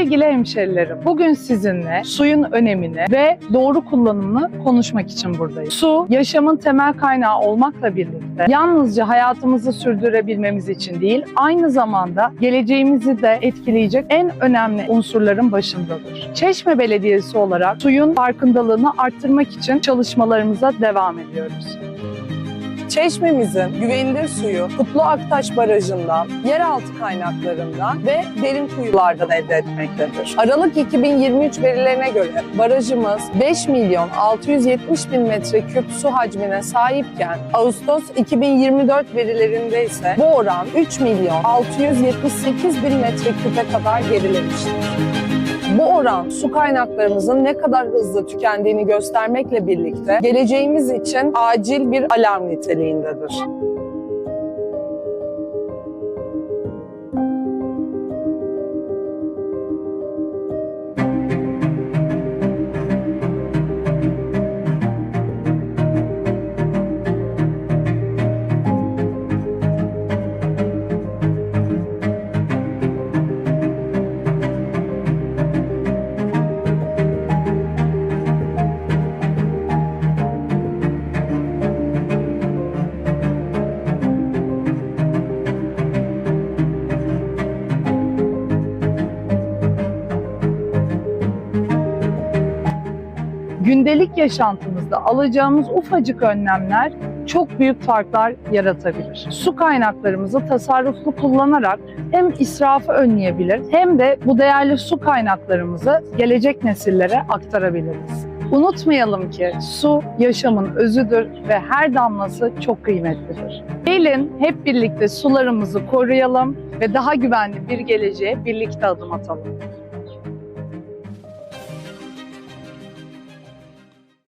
Sevgili hemşerilerim, bugün sizinle suyun önemini ve doğru kullanımını konuşmak için buradayım. Su, yaşamın temel kaynağı olmakla birlikte yalnızca hayatımızı sürdürebilmemiz için değil, aynı zamanda geleceğimizi de etkileyecek en önemli unsurların başındadır. Çeşme Belediyesi olarak suyun farkındalığını arttırmak için çalışmalarımıza devam ediyoruz. Çeşmemizin güvenilir suyu Kutlu Aktaş Barajı'ndan, yeraltı kaynaklarından ve derin kuyulardan elde etmektedir. Aralık 2023 verilerine göre barajımız 5 milyon 670 bin metreküp su hacmine sahipken Ağustos 2024 verilerinde ise bu oran 3 milyon 678 bin metreküpe kadar gerilemiştir. Bu oran su kaynaklarımızın ne kadar hızlı tükendiğini göstermekle birlikte geleceğimiz için acil bir alarm niteliğindedir. Gündelik yaşantımızda alacağımız ufacık önlemler çok büyük farklar yaratabilir. Su kaynaklarımızı tasarruflu kullanarak hem israfı önleyebilir hem de bu değerli su kaynaklarımızı gelecek nesillere aktarabiliriz. Unutmayalım ki su yaşamın özüdür ve her damlası çok kıymetlidir. Gelin hep birlikte sularımızı koruyalım ve daha güvenli bir geleceğe birlikte adım atalım.